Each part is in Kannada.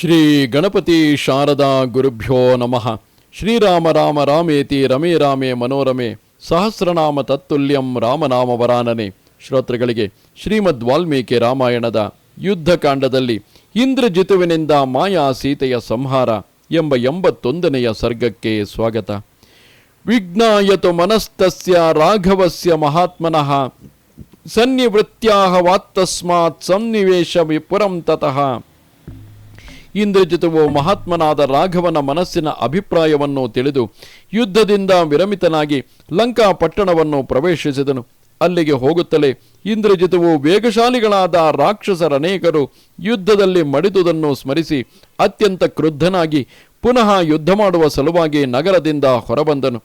ಶ್ರೀ ಗಣಪತಿ ಶಾರದಾ ಗುರುಭ್ಯೋ ನಮಃ. ಶ್ರೀರಾಮ ರಾಮ ರಾಮೇತಿ ರಮೇ ರಾಮೇ ಮನೋರಮೆ. ಸಹಸ್ರನಾಮ ತತ್ತುಲ್ಯಂ ರಾಮನಾಮ ವರಾನನೆ. ಶ್ರೋತೃಗಳಿಗೆ ಶ್ರೀಮದ್ ವಾಲ್ಮೀಕಿ ರಾಮಾಯಣದ ಯುದ್ಧಕಾಂಡದಲ್ಲಿ ಇಂದ್ರಜಿತುವಿನಿಂದ ಮಾಯಾ ಸೀತೆಯ ಸಂಹಾರ ಎಂಬ ಎಂಬತ್ತೊಂದನೆಯ ಸರ್ಗಕ್ಕೆ ಸ್ವಾಗತ. ವಿಜ್ಞಾಯತು ಮನಸ್ತಸ್ಯ ರಾಘವಸ್ಯ ಮಹಾತ್ಮನಃ. ಸನ್ನಿವೃತ್ಯಾಹವಾತ್ತಸ್ಮಾತ್ ಸನ್ನಿವೇಶ ವಿಪುರಂ ತತಃ. ಇಂದ್ರಜಿತುವು ಮಹಾತ್ಮನಾದ ರಾಘವನ ಮನಸ್ಸಿನ ಅಭಿಪ್ರಾಯವನ್ನು ತಿಳಿದು ಯುದ್ಧದಿಂದ ವಿರಮಿತನಾಗಿ ಲಂಕಾ ಪಟ್ಟಣವನ್ನು ಪ್ರವೇಶಿಸಿದನು. ಅಲ್ಲಿಗೆ ಹೋಗುತ್ತಲೇ ಇಂದ್ರಜಿತವು ವೇಗಶಾಲಿಗಳಾದ ರಾಕ್ಷಸರನೇಕರು ಯುದ್ಧದಲ್ಲಿ ಮಡಿದುದನ್ನು ಸ್ಮರಿಸಿ ಅತ್ಯಂತ ಕ್ರುದ್ಧನಾಗಿ ಪುನಃ ಯುದ್ಧ ಮಾಡುವ ಸಲುವಾಗಿ ನಗರದಿಂದ ಹೊರಬಂದನು.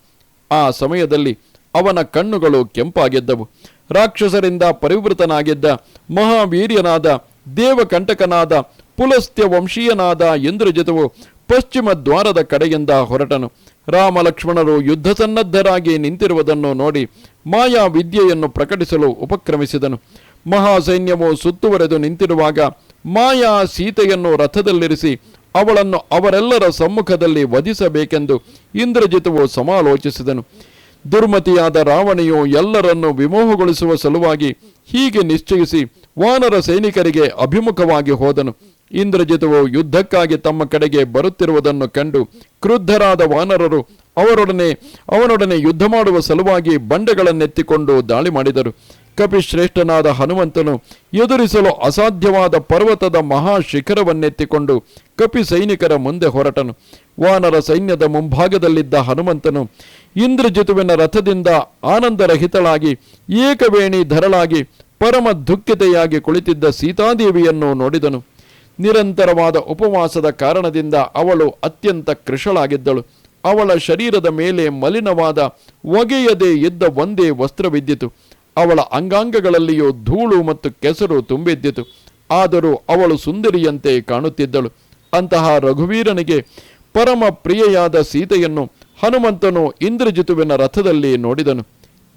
ಆ ಸಮಯದಲ್ಲಿ ಅವನ ಕಣ್ಣುಗಳು ಕೆಂಪಾಗಿದ್ದವು. ರಾಕ್ಷಸರಿಂದ ಪರಿವೃತನಾಗಿದ್ದ ಮಹಾವೀರ್ಯನಾದ ದೇವಕಂಟಕನಾದ ಪುಲಸ್ತ್ಯ ವಂಶೀಯನಾದ ಇಂದ್ರಜಿತವು ಪಶ್ಚಿಮ ದ್ವಾರದ ಕಡೆಯಿಂದ ಹೊರಟನು. ರಾಮ ಲಕ್ಷ್ಮಣರು ಯುದ್ಧ ಸನ್ನದ್ಧರಾಗಿ ನಿಂತಿರುವುದನ್ನು ನೋಡಿ ಮಾಯಾ ವಿದ್ಯೆಯನ್ನು ಪ್ರಕಟಿಸಲು ಉಪಕ್ರಮಿಸಿದನು. ಮಹಾಸೈನ್ಯವು ಸುತ್ತುವರೆದು ನಿಂತಿರುವಾಗ ಮಾಯಾ ಸೀತೆಯನ್ನು ರಥದಲ್ಲಿರಿಸಿ ಅವಳನ್ನು ಅವರೆಲ್ಲರ ಸಮ್ಮುಖದಲ್ಲಿ ವಧಿಸಬೇಕೆಂದು ಇಂದ್ರಜಿತವು ಸಮಾಲೋಚಿಸಿದನು. ದುರ್ಮತಿಯಾದ ರಾವಣೆಯು ಎಲ್ಲರನ್ನು ವಿಮೋಹಗೊಳಿಸುವ ಸಲುವಾಗಿ ಹೀಗೆ ನಿಶ್ಚಯಿಸಿ ವಾನರ ಸೈನಿಕರಿಗೆ ಅಭಿಮುಖವಾಗಿ ಹೋದನು. ಇಂದ್ರಜಿತವು ಯುದ್ಧಕ್ಕಾಗಿ ತಮ್ಮ ಕಡೆಗೆ ಬರುತ್ತಿರುವುದನ್ನು ಕಂಡು ಕ್ರುದ್ಧರಾದ ವಾನರರು ಅವರೊಡನೆ, ಅವನೊಡನೆ ಯುದ್ಧ ಮಾಡುವ ಸಲುವಾಗಿ ಬಂಡೆಗಳನ್ನೆತ್ತಿಕೊಂಡು ದಾಳಿ ಮಾಡಿದರು. ಕಪಿಶ್ರೇಷ್ಠನಾದ ಹನುಮಂತನು ಎದುರಿಸಲು ಅಸಾಧ್ಯವಾದ ಪರ್ವತದ ಮಹಾ ಶಿಖರವನ್ನೆತ್ತಿಕೊಂಡು ಕಪಿ ಸೈನಿಕರ ಮುಂದೆ ಹೊರಟನು. ವಾನರ ಸೈನ್ಯದ ಮುಂಭಾಗದಲ್ಲಿದ್ದ ಹನುಮಂತನು ಇಂದ್ರಜಿತುವಿನ ರಥದಿಂದ ಆನಂದರಹಿತಳಾಗಿ, ಏಕವೇಣಿ ಧರಳಾಗಿ, ಪರಮ ದುಃಖಿತೆಯಾಗಿ ಕುಳಿತಿದ್ದ ಸೀತಾದೇವಿಯನ್ನು ನೋಡಿದನು. ನಿರಂತರವಾದ ಉಪವಾಸದ ಕಾರಣದಿಂದ ಅವಳು ಅತ್ಯಂತ ಕೃಶಳಾಗಿದ್ದಳು. ಅವಳ ಶರೀರದ ಮೇಲೆ ಮಲಿನವಾದ ಒಗೆಯದೆ ಇದ್ದ ಒಂದೇ ವಸ್ತ್ರವಿದ್ದಿತು. ಅವಳ ಅಂಗಾಂಗಗಳಲ್ಲಿಯೂ ಧೂಳು ಮತ್ತು ಕೆಸರು ತುಂಬಿದ್ದಿತು. ಆದರೂ ಅವಳು ಸುಂದರಿಯಂತೆ ಕಾಣುತ್ತಿದ್ದಳು. ಅಂತಹ ರಘುವೀರನಿಗೆ ಪರಮ ಪ್ರಿಯೆಯಾದ ಸೀತೆಯನ್ನು ಹನುಮಂತನು ಇಂದ್ರಜಿತುವಿನ ರಥದಲ್ಲಿ ನೋಡಿದನು.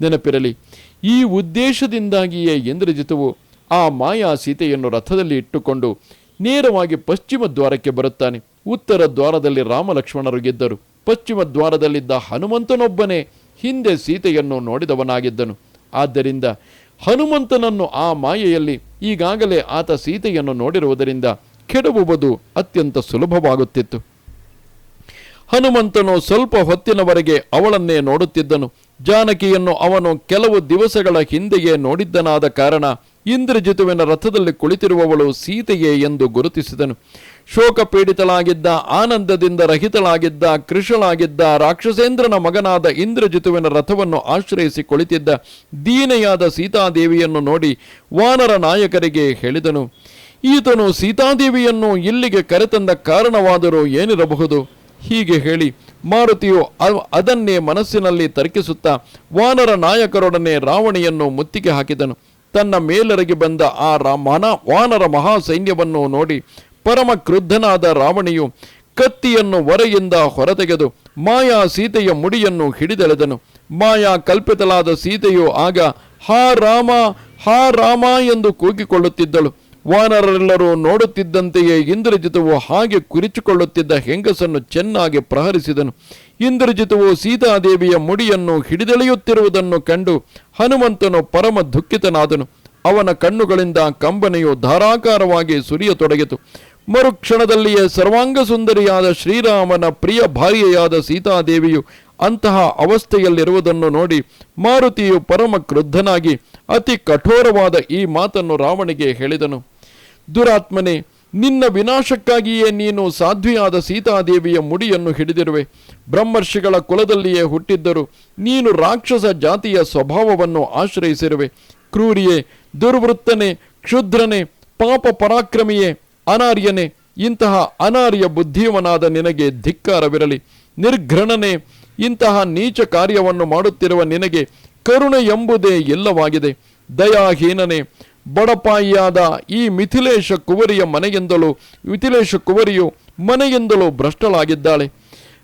ನೆನಪಿರಲಿ, ಈ ಉದ್ದೇಶದಿಂದಾಗಿಯೇ ಇಂದ್ರಜಿತುವು ಆ ಮಾಯಾ ಸೀತೆಯನ್ನು ರಥದಲ್ಲಿ ಇಟ್ಟುಕೊಂಡು ನೇರವಾಗಿ ಪಶ್ಚಿಮ ದ್ವಾರಕ್ಕೆ ಬರುತ್ತಾನೆ. ಉತ್ತರ ದ್ವಾರದಲ್ಲಿ ರಾಮಲಕ್ಷ್ಮಣರು ಗೆದ್ದರು. ಪಶ್ಚಿಮ ದ್ವಾರದಲ್ಲಿದ್ದ ಹನುಮಂತನೊಬ್ಬನೇ ಹಿಂದೆ ಸೀತೆಯನ್ನು ನೋಡಿದವನಾಗಿದ್ದನು. ಆದ್ದರಿಂದ ಹನುಮಂತನನ್ನು ಆ ಮಾಯೆಯಲ್ಲಿ ಈಗಾಗಲೇ ಆತ ಸೀತೆಯನ್ನು ನೋಡಿರುವುದರಿಂದ ಕೆಡವುವುದು ಅತ್ಯಂತ ಸುಲಭವಾಗುತ್ತಿತ್ತು. ಹನುಮಂತನು ಸ್ವಲ್ಪ ಹೊತ್ತಿನವರೆಗೆ ಅವಳನ್ನೇ ನೋಡುತ್ತಿದ್ದನು. ಜಾನಕಿಯನ್ನು ಅವನು ಕೆಲವು ದಿವಸಗಳ ಹಿಂದೆಯೇ ನೋಡಿದ್ದನಾದ ಕಾರಣ ಇಂದ್ರಜಿತುವಿನ ರಥದಲ್ಲಿ ಕುಳಿತಿರುವವಳು ಸೀತೆಯೇ ಎಂದು ಗುರುತಿಸಿದನು. ಶೋಕ ಪೀಡಿತಳಾಗಿದ್ದ ಆನಂದದಿಂದ ರಹಿತಳಾಗಿದ್ದ ಕೃಷಳಾಗಿದ್ದ ರಾಕ್ಷಸೇಂದ್ರನ ಮಗನಾದ ಇಂದ್ರಜಿತುವಿನ ರಥವನ್ನು ಆಶ್ರಯಿಸಿ ಕುಳಿತಿದ್ದ ದೀನೆಯಾದ ಸೀತಾದೇವಿಯನ್ನು ನೋಡಿ ವಾನರ ನಾಯಕರಿಗೆ ಹೇಳಿದನು, ಈತನು ಸೀತಾದೇವಿಯನ್ನು ಇಲ್ಲಿಗೆ ಕರೆತಂದ ಕಾರಣವಾದರೂ ಏನಿರಬಹುದು? ಹೀಗೆ ಹೇಳಿ ಮಾರುತಿಯು ಅದನ್ನೇ ಮನಸ್ಸಿನಲ್ಲಿ ತರ್ಕಿಸುತ್ತಾ ವಾನರ ನಾಯಕರೊಡನೆ ರಾವಣಿಯನ್ನು ಮುತ್ತಿಗೆ ಹಾಕಿದನು. ತನ್ನ ಮೇಲರಿಗೆ ಬಂದ ಆ ರಾಮನ ವಾನರ ಮಹಾಸೈನ್ಯವನ್ನು ನೋಡಿ ಪರಮ ಕ್ರುದ್ಧನಾದ ರಾವಣಿಯು ಕತ್ತಿಯನ್ನು ಹೊರೆಯಿಂದ ಹೊರತೆಗೆದು ಮಾಯಾ ಸೀತೆಯ ಮುಡಿಯನ್ನು ಹಿಡಿದೆಳೆದನು. ಮಾಯಾ ಕಲ್ಪಿತಲಾದ ಸೀತೆಯು ಆಗ, ಹಾ ರಾಮ ಹಾ ರಾಮ ಎಂದು ಕೂಗಿಕೊಳ್ಳುತ್ತಿದ್ದಳು. ವಾನರರೆಲ್ಲರೂ ನೋಡುತ್ತಿದ್ದಂತೆಯೇ ಇಂದ್ರಜಿತವು ಹಾಗೆ ಕುರಿಚಿಕೊಳ್ಳುತ್ತಿದ್ದ ಹೆಂಗಸನ್ನು ಚೆನ್ನಾಗಿ ಪ್ರಹರಿಸಿದನು. ಇಂದ್ರಜಿತವು ಸೀತಾದೇವಿಯ ಮುಡಿಯನ್ನು ಹಿಡಿದೆಳೆಯುತ್ತಿರುವುದನ್ನು ಕಂಡು ಹನುಮಂತನು ಪರಮ ದುಃಖಿತನಾದನು. ಅವನ ಕಣ್ಣುಗಳಿಂದ ಕಂಬನೆಯು ಧಾರಾಕಾರವಾಗಿ ಸುರಿಯತೊಡಗಿತು. ಮರುಕ್ಷಣದಲ್ಲಿಯೇ ಸರ್ವಾಂಗ ಸುಂದರಿಯಾದ ಶ್ರೀರಾಮನ ಪ್ರಿಯ ಭಾರ್ಯೆಯಾದ ಸೀತಾದೇವಿಯು ಅಂತಹ ಅವಸ್ಥೆಯಲ್ಲಿರುವುದನ್ನು ನೋಡಿ ಮಾರುತಿಯು ಪರಮ ಕ್ರುದ್ಧನಾಗಿ ಅತಿ ಕಠೋರವಾದ ಈ ಮಾತನ್ನು ರಾವಣಿಗೆ ಹೇಳಿದನು. ದುರಾತ್ಮನೆ ನಿನ್ನ ವಿನಾಶಕ್ಕಾಗಿಯೇ ನೀನು ಸಾಧ್ವಿಯಾದ ಸೀತಾದೇವಿಯ ಮುಡಿಯನ್ನು ಹಿಡಿದಿರುವೆ. ಬ್ರಹ್ಮರ್ಷಿಗಳ ಕುಲದಲ್ಲಿಯೇ ಹುಟ್ಟಿದ್ದರು ನೀನು ರಾಕ್ಷಸ ಜಾತಿಯ ಸ್ವಭಾವವನ್ನು ಆಶ್ರಯಿಸಿರುವೆ. ಕ್ರೂರಿಯೇ, ದುರ್ವೃತ್ತನೆ, ಕ್ಷುದ್ರನೆ, ಪಾಪ ಪರಾಕ್ರಮಿಯೇ, ಅನಾರ್ಯನೇ, ಇಂತಹ ಅನಾರ್ಯ ಬುದ್ಧಿಯವನಾದ ನಿನಗೆ ಧಿಕ್ಕಾರವಿರಲಿ. ನಿರ್ಘ್ರಣನೆ, ಇಂತಹ ನೀಚ ಕಾರ್ಯವನ್ನು ಮಾಡುತ್ತಿರುವ ನಿನಗೆ ಕರುಣೆ ಎಂಬುದೇ ಎಲ್ಲವಾಗಿದೆ ದಯಾಹೀನನೆ ಬಡಪಾಯಿಯಾದ ಈ ಮಿಥಿಲೇಶ ಕುವರಿಯ ಮನೆಯಿಂದಲೂ, ಮಿಥಿಲೇಶ ಕುವರಿಯು ಮನೆಯಿಂದಲೂ ಭ್ರಷ್ಟಳಾಗಿದ್ದಾಳೆ.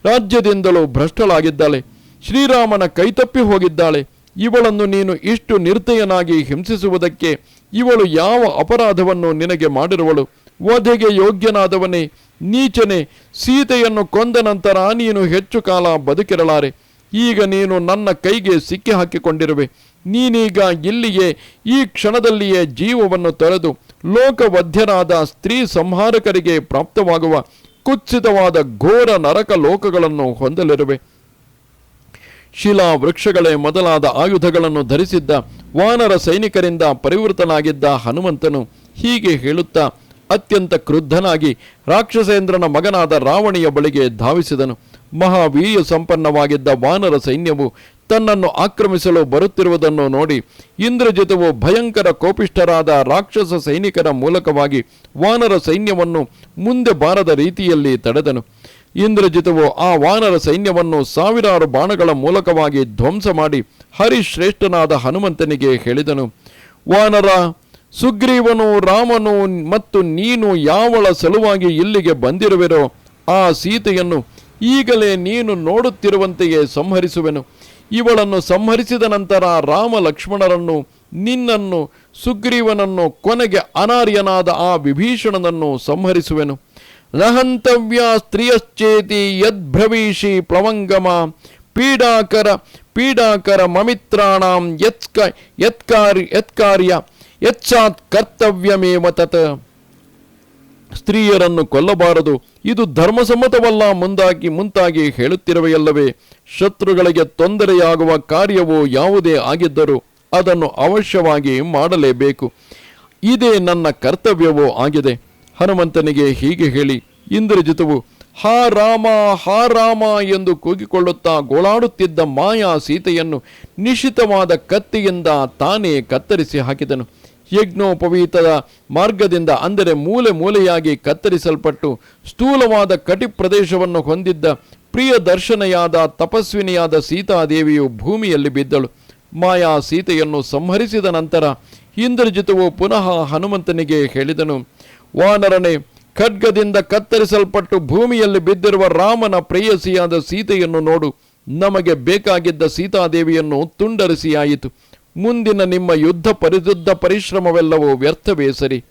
ರಾಜ್ಯದಿಂದಲೂ ಭ್ರಷ್ಟಳಾಗಿದ್ದಾಳೆ. ಶ್ರೀರಾಮನ ಕೈತಪ್ಪಿ ಹೋಗಿದ್ದಾಳೆ. ಇವಳನ್ನು ನೀನು ಇಷ್ಟು ನಿರ್ದಯನಾಗಿ ಹಿಂಸಿಸುವುದಕ್ಕೆ ಇವಳು ಯಾವ ಅಪರಾಧವನ್ನು ನಿನಗೆ ಮಾಡಿರುವಳು? ವಧೆಗೆ ಯೋಗ್ಯನಾದವನೇ, ನೀಚನೆ, ಸೀತೆಯನ್ನು ಕೊಂದ ನಂತರ ನೀನು ಹೆಚ್ಚು ಕಾಲ ಬದುಕಿರಲಾರೆ. ಈಗ ನೀನು ನನ್ನ ಕೈಗೆ ಸಿಕ್ಕಿ ಹಾಕಿಕೊಂಡಿರುವೆ ನೀನೀಗ ಇಲ್ಲಿಯೇ ಈ ಕ್ಷಣದಲ್ಲಿಯೇ ಜೀವವನ್ನು ತೊರೆದು ಲೋಕವಧ್ಯರಾದ ಸ್ತ್ರೀ ಸಂಹಾರಕರಿಗೆ ಪ್ರಾಪ್ತವಾಗುವ ಕುತ್ಸಿತವಾದ ಘೋರ ನರಕ ಲೋಕಗಳನ್ನು ಹೊಂದಲಿರುವೆ. ಶಿಲಾ ವೃಕ್ಷಗಳೇ ಮೊದಲಾದ ಆಯುಧಗಳನ್ನು ಧರಿಸಿದ್ದ ವಾನರ ಸೈನಿಕರಿಂದ ಪರಿವೃತನಾಗಿದ್ದ ಹನುಮಂತನು ಹೀಗೆ ಹೇಳುತ್ತಾ ಅತ್ಯಂತ ಕ್ರುದ್ಧನಾಗಿ ರಾಕ್ಷಸೇಂದ್ರನ ಮಗನಾದ ರಾವಣಿಯ ಬಳಿಗೆ ಧಾವಿಸಿದನು. ಮಹಾವೀರ್ಯ ಸಂಪನ್ನವಾಗಿದ್ದ ವಾನರ ಸೈನ್ಯವು ತನ್ನನ್ನು ಆಕ್ರಮಿಸಲು ಬರುತ್ತಿರುವುದನ್ನು ನೋಡಿ ಇಂದ್ರಜಿತವು ಭಯಂಕರ ಕೋಪಿಷ್ಠರಾದ ರಾಕ್ಷಸ ಸೈನಿಕರ ಮೂಲಕವಾಗಿ ವಾನರ ಸೈನ್ಯವನ್ನು ಮುಂದೆ ಬಾರದ ರೀತಿಯಲ್ಲಿ ತಡೆದನು. ಇಂದ್ರಜಿತವು ಆ ವಾನರ ಸೈನ್ಯವನ್ನು ಸಾವಿರಾರು ಬಾಣಗಳ ಮೂಲಕವಾಗಿ ಧ್ವಂಸ ಮಾಡಿ ಹರಿಶ್ರೇಷ್ಠನಾದ ಹನುಮಂತನಿಗೆ ಹೇಳಿದನು. ವಾನರ, ಸುಗ್ರೀವನು, ರಾಮನು ಮತ್ತು ನೀನು ಯಾವಳ ಸಲುವಾಗಿ ಇಲ್ಲಿಗೆ ಬಂದಿರುವೆರೋ ಆ ಸೀತೆಯನ್ನು ಈಗಲೇ ನೀನು ನೋಡುತ್ತಿರುವಂತೆಯೇ ಸಂಹರಿಸುವೆನು. ಇವಳನ್ನು ಸಂಹರಿಸಿದ ನಂತರ ರಾಮ ಲಕ್ಷ್ಮಣರನ್ನು, ನಿನ್ನನ್ನು, ಸುಗ್ರೀವನನ್ನು, ಕೊನೆಗೆ ಅನಾರ್ಯನಾದ ಆ ವಿಭೀಷಣನನ್ನು ಸಂಹರಿಸುವೆನು. ರಹಂತವ್ಯ ಸ್ತ್ರೀಯಶ್ಚೇತಿ ಯದ್ಭ್ರವೀಷಿ ಪ್ಲವಂಗಮ ಪೀಡಾಕರ ಪೀಡಾಕರ ಮಮಿತ್ರಾಣಾಂ ಯತ್ಕ, ಯತ್ಕಾರ್ಯ ಯತ್ಕಾರ್ಯ ಯತ್ಸಾತ್ ಕರ್ತವ್ಯಮೇವ ತತ್. ಸ್ತ್ರೀಯರನ್ನು ಕೊಲ್ಲಬಾರದು. ಇದು ಧರ್ಮಸಮ್ಮತವಲ್ಲ ಮುಂದಾಗಿ ಮುಂತಾಗಿ ಹೇಳುತ್ತಿರುವೆಯಲ್ಲವೇ. ಶತ್ರುಗಳಿಗೆ ತೊಂದರೆಯಾಗುವ ಕಾರ್ಯವು ಯಾವುದೇ ಆಗಿದ್ದರೂ ಅದನ್ನು ಅವಶ್ಯವಾಗಿ ಮಾಡಲೇಬೇಕು. ಇದೇ ನನ್ನ ಕರ್ತವ್ಯವೂ ಆಗಿದೆ. ಹನುಮಂತನಿಗೆ ಹೀಗೆ ಹೇಳಿ, ಇಂದ್ರಜಿತವು, ಹಾ ರಾಮ ಹಾ ರಾಮ ಎಂದು ಕೂಗಿಕೊಳ್ಳುತ್ತಾ ಗೋಳಾಡುತ್ತಿದ್ದ ಮಾಯಾ ಸೀತೆಯನ್ನು ನಿಶಿತವಾದ ಕತ್ತಿಯಿಂದ ತಾನೇ ಕತ್ತರಿಸಿ ಹಾಕಿದನು. ಯಜ್ಞೋಪವೀತದ ಮಾರ್ಗದಿಂದ, ಅಂದರೆ ಮೂಲೆ ಮೂಲೆಯಾಗಿ ಕತ್ತರಿಸಲ್ಪಟ್ಟು ಸ್ಥೂಲವಾದ ಕಟಿ ಪ್ರದೇಶವನ್ನು ಹೊಂದಿದ್ದ ಪ್ರಿಯ ದರ್ಶನೆಯಾದ ತಪಸ್ವಿನಿಯಾದ ಸೀತಾದೇವಿಯು ಭೂಮಿಯಲ್ಲಿ ಬಿದ್ದಳು. ಮಾಯಾ ಸೀತೆಯನ್ನು ಸಂಹರಿಸಿದ ನಂತರ ಇಂದ್ರಜಿತವು ಪುನಃ ಹನುಮಂತನಿಗೆ ಹೇಳಿದನು, ವಾನರನೇ, ಖಡ್ಗದಿಂದ ಕತ್ತರಿಸಲ್ಪಟ್ಟು ಭೂಮಿಯಲ್ಲಿ ಬಿದ್ದಿರುವ ರಾಮನ ಪ್ರೇಯಸಿಯಾದ ಸೀತೆಯನ್ನು ನೋಡು. ನಮಗೆ ಬೇಕಾಗಿದ್ದ ಸೀತಾದೇವಿಯನ್ನು ತುಂಡರಿಸಿಯಾಯಿತು. ಮುಂದಿನ ನಿಮ್ಮ ಯುದ್ಧ ಪರಿಶುದ್ಧ ಪರಿಶ್ರಮವೆಲ್ಲವೂ ವ್ಯರ್ಥವೇ ಸರಿ.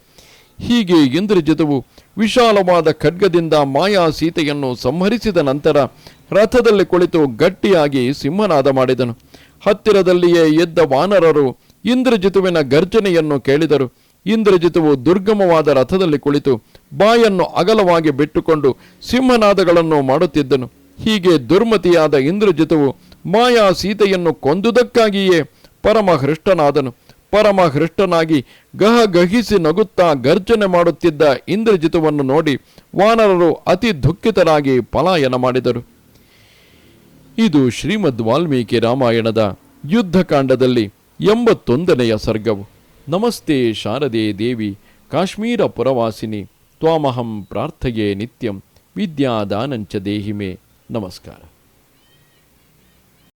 ಹೀಗೆ ಇಂದ್ರಜಿತವು ವಿಶಾಲವಾದ ಖಡ್ಗದಿಂದ ಮಾಯಾ ಸೀತೆಯನ್ನು ಸಂಹರಿಸಿದ ನಂತರ ರಥದಲ್ಲಿ ಕುಳಿತು ಗಟ್ಟಿಯಾಗಿ ಸಿಂಹನಾದ ಮಾಡಿದನು. ಹತ್ತಿರದಲ್ಲಿಯೇ ಎದ್ದ ವಾನರರು ಇಂದ್ರಜಿತುವಿನ ಗರ್ಜನೆಯನ್ನು ಕೇಳಿದರು. ಇಂದ್ರಜಿತುವು ದುರ್ಗಮವಾದ ರಥದಲ್ಲಿ ಕುಳಿತು ಬಾಯನ್ನು ಅಗಲವಾಗಿ ಬಿಟ್ಟುಕೊಂಡು ಸಿಂಹನಾದಗಳನ್ನು ಮಾಡುತ್ತಿದ್ದನು. ಹೀಗೆ ದುರ್ಮತಿಯಾದ ಇಂದ್ರಜಿತುವು ಮಾಯಾ ಸೀತೆಯನ್ನು ಕೊಂದುದಕ್ಕಾಗಿಯೇ ಪರಮಹೃಷ್ಟನಾದನು. ಗಹ ಗಹಿಸಿ ನಗುತ್ತಾ ಗರ್ಜನೆ ಮಾಡುತ್ತಿದ್ದ ಇಂದ್ರಜಿತವನ್ನು ನೋಡಿ ವಾನರರು ಅತಿ ದುಃಖಿತರಾಗಿ ಪಲಾಯನ ಮಾಡಿದರು. ಇದು ಶ್ರೀಮದ್ ವಾಲ್ಮೀಕಿ ರಾಮಾಯಣದ ಯುದ್ಧಕಾಂಡದಲ್ಲಿ ಎಂಬತ್ತೊಂದನೆಯ ಸರ್ಗವು. ನಮಸ್ತೆ ಶಾರದೆ ದೇವಿ, ಕಾಶ್ಮೀರ ಪುರವಾಸಿನಿ, ತ್ವಾಮಹಂ ಪ್ರಾರ್ಥಯೇ ನಿತ್ಯಂ, ವಿದ್ಯಾದಾನಂಚ ದೇಹಿಮೆ. ನಮಸ್ಕಾರ.